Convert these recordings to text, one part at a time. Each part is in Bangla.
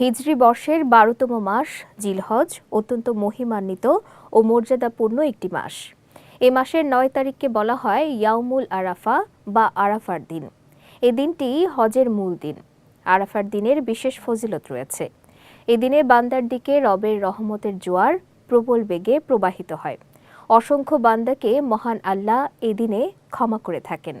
হিজরি বর্ষের বারোতম মাস, জিলহজ অত্যন্ত মহিমান্বিত ও মর্যাদাপূর্ণ একটি মাস। এ মাসের নয় তারিখকে বলা হয় ইয়াউমুল আরাফা বা আরাফার দিন। এ দিনটি হজের মূল দিন। আরাফার দিনের বিশেষ ফজিলত রয়েছে। এদিনে বান্দার দিকে রবের রহমতের জোয়ার প্রবল বেগে প্রবাহিত হয়। অসংখ্য বান্দাকে মহান আল্লাহ এদিনে ক্ষমা করে থাকেন।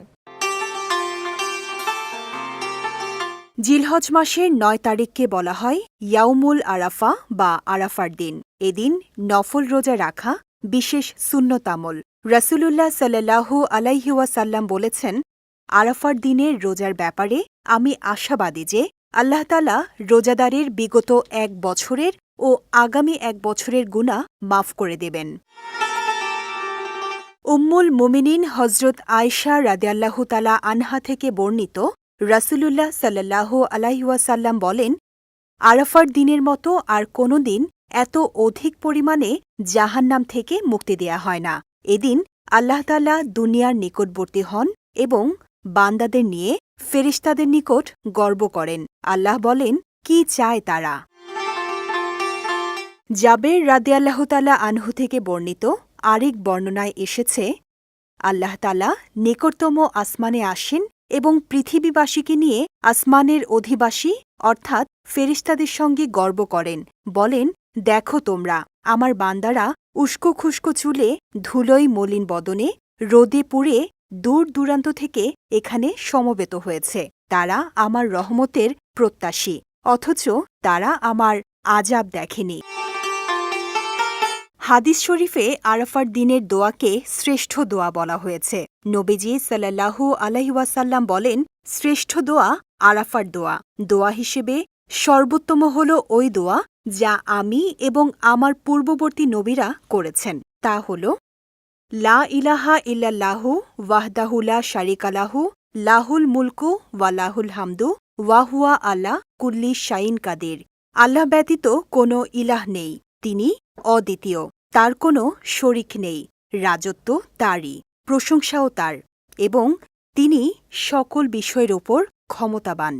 জিলহজ মাসের নয় তারিখকে বলা হয় ইয়াউমুল আরাফা বা আরাফার দিন। এদিন নফল রোজা রাখা, বিশেষ সুন্নতামল রসুলুল্লাহ সাল্লাহু আলাইহুয়াসাল্লাম বলেছেন, আরাফার দিনের রোজার ব্যাপারে আমি আশাবাদী যে আল্লাহতালা রোজাদারের বিগত এক বছরের ও আগামী এক বছরের গুণা মাফ করে দেবেন। উম্মুল মুমিনিন হজরত আয়শা রাদিয়াল্লাহু তালা আনহা থেকে বর্ণিত রাসূলুল্লাহ সাল্লাহ আলাইহাসাল্লাম বলেন, আরাফার দিনের মতো আর কোনো দিন এত অধিক পরিমাণে জাহান্নাম থেকে মুক্তি দেয়া হয় না। এদিন আল্লাহতাল্লাহ দুনিয়ার নিকটবর্তী হন এবং বান্দাদের নিয়ে ফেরিস্তাদের নিকট গর্ব করেন। আল্লাহ বলেন, কি চায় তারা? জাবের রাদিয়াল্লাহতালা আনহু থেকে বর্ণিত আরেক বর্ণনায় এসেছে, আল্লাহ তালা নিকটতম আসমানে আসেন এবং পৃথিবীবাসীকে নিয়ে আসমানের অধিবাসী, অর্থাৎ ফেরিস্তাদের সঙ্গে গর্ব করেন। বলেন, দেখো তোমরা, আমার বান্দারা উস্কো খুস্কো চুলে ধুলোই মলিন বদনে, রোদে পুড়ে দূর দূরান্ত থেকে এখানে সমবেত হয়েছে। তারা আমার রহমতের প্রত্যাশী, অথচ তারা আমার আজাব দেখেনি। হাদিস শরীফে আরাফার দিনের দোয়াকে শ্রেষ্ঠ দোয়া বলা হয়েছে। নবীজি সাল্লাহু আলহিওয়াসাল্লাম বলেন, শ্রেষ্ঠ দোয়া আরাফার দোয়া। দোয়া হিসেবে সর্বোত্তম হল ওই দোয়া যা আমি এবং আমার পূর্ববর্তী নবীরা করেছেন। তা হল, লা ইলাহা ইল্লাল্লাহু ওয়াহদাহুলা শারিকালাহু লাহুল মুলকু ওয়া লাহুল হামদু ওয়াহুয়া আল্লাহ কুল্লি শাইন কাদের। আল্লাহ ব্যতীত কোনো ইলাহ নেই, তিনি অদ্বিতীয়। তার কোনো শরিক নেই রাজত্ব তারই প্রশংসাও তার এবং তিনি সকল বিষয়ের ওপর ক্ষমতাবান।